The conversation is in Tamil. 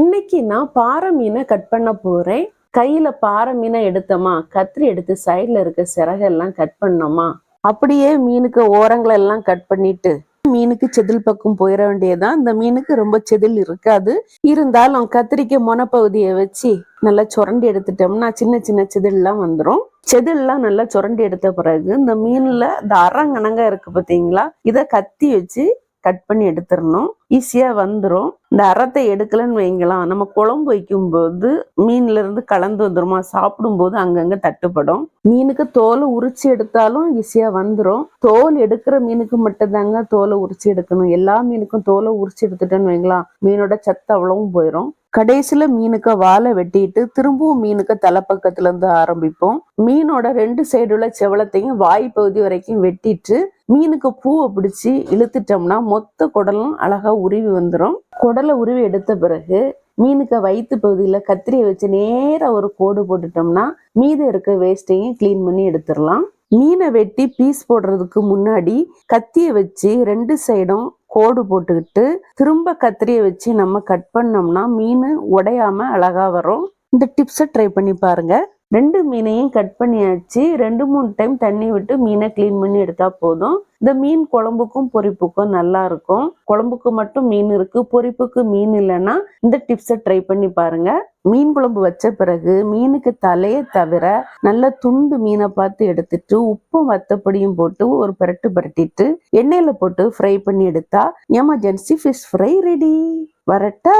இன்னைக்கு நான் பாறை மீனை கட் பண்ண போறேன். கையில பாறை மீனை எடுத்தோமா? கத்திரி எடுத்து சைடுல இருக்க சிறகெல்லாம் கட் பண்ணோமா? அப்படியே மீனுக்கு ஓரங்களை எல்லாம் கட் பண்ணிட்டு மீனுக்கு செதில் பக்கம் போயிட வேண்டியதுதான். இந்த மீனுக்கு ரொம்ப செதில் இருக்காது. இருந்தாலும் கத்திரிக்கு முனப்பகுதியை வச்சு நல்லா சுரண்டி எடுத்துட்டோம்னா சின்ன சின்ன செதில்லாம் வந்துடும் செதில்லாம் நல்லா சுரண்டி எடுத்த பிறகு இந்த மீன்ல இந்த அரங்கணங்க இருக்கு பாத்தீங்களா? இதை கத்தி வச்சு கட் பண்ணி எடுத்துடணும் ஈஸியா வந்துடும் இந்த அறத்தை எடுக்கலன்னு வைங்களாம் நம்ம குழம்பு வைக்கும்போது மீன்ல இருந்து கலந்து வந்துருமா? சாப்பிடும்போது அங்கங்க தட்டுப்படும். மீனுக்கு தோலை உரிச்சு எடுத்தாலும் ஈஸியா வந்துடும் தோல் எடுக்கிற மீனுக்கு மட்டும்தாங்க தோலை உரிச்சு எடுக்கணும். எல்லா மீனுக்கும் தோலை உரிச்சு எடுத்துட்டேன்னு வைங்களாம் மீனோட சத்து அவ்வளவும் போயிடும் கடைசியில மீனுக்கு வாழை வெட்டிட்டு திரும்பவும் மீனுக்கு தலைப்பக்கத்துல இருந்து ஆரம்பிப்போம். மீனோட ரெண்டு சைடுள்ள செவலத்தையும் வாய் பகுதி வரைக்கும் வெட்டிட்டு மீனுக்கு பூவை பிடிச்சி இழுத்துட்டோம்னா மொத்த குடலும் அழகா உருவி வந்துடும் உருவி எடுத்த பிறகு மீனுக்கு வயிற்று பகுதியில் கத்திரியை வச்சு நேராக ஒரு கோடு போட்டுட்டோம்னா மீதம் இருக்க வேஸ்ட்டையும் க்ளீன் பண்ணி எடுத்துடலாம். மீனை வெட்டி பீஸ் போடுறதுக்கு முன்னாடி கத்தியை வச்சு ரெண்டு சைடும் கோடு போட்டுக்கிட்டு திரும்ப கத்திரியை வச்சு நம்ம கட் பண்ணோம்னா மீன் உடையாம அழகா வரும். இந்த டிப்ஸை ட்ரை பண்ணி பாருங்கள் ரெண்டு மீனையும் கட் பண்ணியாச்சு. ரெண்டு மூணு டைம் தண்ணி விட்டு மீனை க்ளீன் பண்ணி எடுத்தா போதும். இந்த மீன் குழம்புக்கும் பொரிப்புக்கும் நல்லா இருக்கும். குழம்புக்கு மட்டும் மீன் இருக்கு. பொரிப்புக்கு மீன் இல்லைன்னா இந்த டிப்ஸை ட்ரை பண்ணி பாருங்க. மீன் குழம்பு வச்ச பிறகு மீனுக்கு தலையை தவிர நல்ல துண்டு மீனை பார்த்து எடுத்துட்டு உப்பும் வத்தப்பொடியும் போட்டு ஒரு பிரட்டு பரட்டிட்டு எண்ணெயில போட்டு ஃப்ரை பண்ணி எடுத்தா எமர்ஜென்சி ஃபிஷ் ஃப்ரை ரெடி வரட்டா.